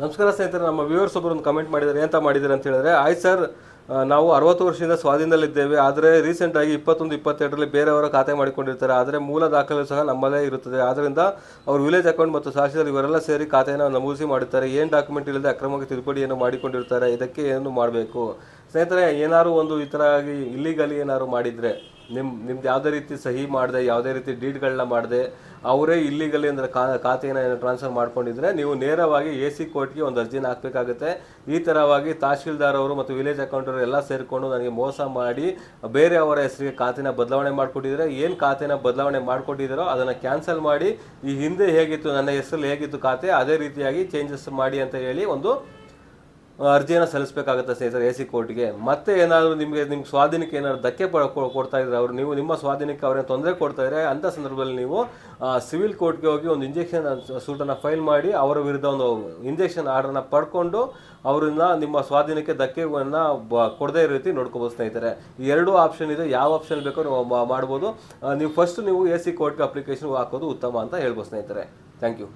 ನಮಸ್ಕಾರ ಸ್ನೇಹಿತರೆ, ನಮ್ಮ ವ್ಯೂವರ್ಸ್ ಒಬ್ಬರು ಒಂದು ಕಮೆಂಟ್ ಮಾಡಿದ್ದಾರೆ ಅಂತ ಮಾಡಿದ್ದಾರೆ ಅಂತ ಹೇಳಿದ್ರೆ ಆಯ್ತು ಸರ್ ನಾವು ಅರವತ್ತು ವರ್ಷದಿಂದ ಸ್ವಾಧೀನದಲ್ಲಿದ್ದೇವೆ, ಆದರೆ ರೀಸೆಂಟಾಗಿ ಇಪ್ಪತ್ತೊಂದು, ಇಪ್ಪತ್ತೆರಡರಲ್ಲಿ ಬೇರೆಯವರ ಖಾತೆ ಮಾಡಿಕೊಂಡಿರ್ತಾರೆ, ಆದರೆ ಮೂಲ ದಾಖಲೆ ಸಹ ನಮ್ಮಲ್ಲೇ ಇರುತ್ತದೆ. ಆದ್ದರಿಂದ ಅವರು ವಿಲೇಜ್ ಅಕೌಂಟ್ ಮತ್ತು ಸಾಕ್ಷಿದಾರ ಇವರೆಲ್ಲ ಸೇರಿ ಖಾತೆಯನ್ನು ನಮೂದಿಸಿ ಮಾಡುತ್ತಾರೆ ಏನು ಡಾಕ್ಯುಮೆಂಟ್ ಇಲ್ಲದೆ ಅಕ್ರಮಕ್ಕೆ ತಿದ್ದುಪಡಿಯನ್ನು ಮಾಡಿಕೊಂಡಿರ್ತಾರೆ, ಇದಕ್ಕೆ ಏನು ಮಾಡಬೇಕು? ಸ್ನೇಹಿತರೆ ಏನಾದ್ರು ಒಂದು ಈ ಥರ ಆಗಿ ಇಲ್ಲಿಗಲಿ ಏನಾದ್ರು ಮಾಡಿದರೆ ನಿಮ್ಮ ನಿಮ್ದು ಯಾವುದೇ ರೀತಿ ಸಹಿ ಮಾಡದೆ, ಯಾವುದೇ ರೀತಿ ಡೀಡ್ಗಳನ್ನ ಮಾಡದೆ, ಅವರೇ ಇಲ್ಲಿಗಲಿ ಅಂದರೆ ಕಾ ಖಾತೆಯನ್ನು ಟ್ರಾನ್ಸ್ಫರ್ ಮಾಡ್ಕೊಂಡಿದ್ರೆ, ನೀವು ನೇರವಾಗಿ ಎ ಸಿ ಕೋರ್ಟ್ಗೆ ಒಂದು ಅರ್ಜಿನ ಹಾಕಬೇಕಾಗುತ್ತೆ. ಈ ಥರವಾಗಿ ತಹಶೀಲ್ದಾರ್ ಅವರು ಮತ್ತು ವಿಲೇಜ್ ಅಕೌಂಟರ್ ಎಲ್ಲ ಸೇರಿಕೊಂಡು ನನಗೆ ಮೋಸ ಮಾಡಿ, ಬೇರೆ ಅವರ ಹೆಸರಿಗೆ ಖಾತೆನ ಬದಲಾವಣೆ ಮಾಡ್ಕೊಟ್ಟಿದ್ರೆ, ಏನು ಖಾತೆನ ಬದಲಾವಣೆ ಮಾಡಿಕೊಟ್ಟಿದ್ದಾರೋ ಅದನ್ನು ಕ್ಯಾನ್ಸಲ್ ಮಾಡಿ, ಈ ಹಿಂದೆ ಹೇಗಿತ್ತು, ನನ್ನ ಹೆಸರಲ್ಲಿ ಹೇಗಿತ್ತು ಖಾತೆ, ಅದೇ ರೀತಿಯಾಗಿ ಚೇಂಜಸ್ ಮಾಡಿ ಅಂತ ಹೇಳಿ ಒಂದು ಅರ್ಜಿಯನ್ನು ಸಲ್ಲಿಸಬೇಕಾಗುತ್ತೆ ಸ್ನೇಹಿತರೆ, ಎ ಸಿ ಕೋರ್ಟ್ಗೆ. ಮತ್ತೆ ಏನಾದರೂ ನಿಮಗೆ ನಿಮ್ಮ ಸ್ವಾಧೀನಕ್ಕೆ ಏನಾದರೂ ಧಕ್ಕೆ ಕೊಡ್ತಾ ಇದ್ದಾರೆ ಅವರು, ನೀವು ನಿಮ್ಮ ಸ್ವಾಧೀನಕ್ಕೆ ಅವ್ರೇನು ತೊಂದರೆ ಕೊಡ್ತಾ ಇದ್ದಾರೆ ಅಂಥ ಸಂದರ್ಭದಲ್ಲಿ ನೀವು ಸಿವಿಲ್ ಕೋರ್ಟ್ಗೆ ಹೋಗಿ ಒಂದು ಇಂಜೆಕ್ಷನ್ ಸೂಟನ್ನು ಫೈಲ್ ಮಾಡಿ ಅವರ ವಿರುದ್ಧ ಒಂದು ಇಂಜೆಕ್ಷನ್ ಆರ್ಡರ್ನ ಪಡ್ಕೊಂಡು ಅವರನ್ನ ನಿಮ್ಮ ಸ್ವಾಧೀನಕ್ಕೆ ಧಕ್ಕೆಯನ್ನು ಬ, ಕೊಡದೇ ಇರೋ ರೀತಿ ನೋಡ್ಕೋಬೋದು ಸ್ನೇಹಿತರೆ. ಎರಡು ಆಪ್ಷನ್ ಇದೆ, ಯಾವ ಆಪ್ಷನ್ ಬೇಕೋ ನೀವು ಮಾಡ್ಬೋದು. ನೀವು ಫಸ್ಟ್ ನೀವು ಎ ಸಿ ಕೋರ್ಟ್ಗೆ ಅಪ್ಲಿಕೇಶನ್ ಹಾಕೋದು ಉತ್ತಮ ಅಂತ ಹೇಳ್ಬೋದು ಸ್ನೇಹಿತರೆ. Thank you.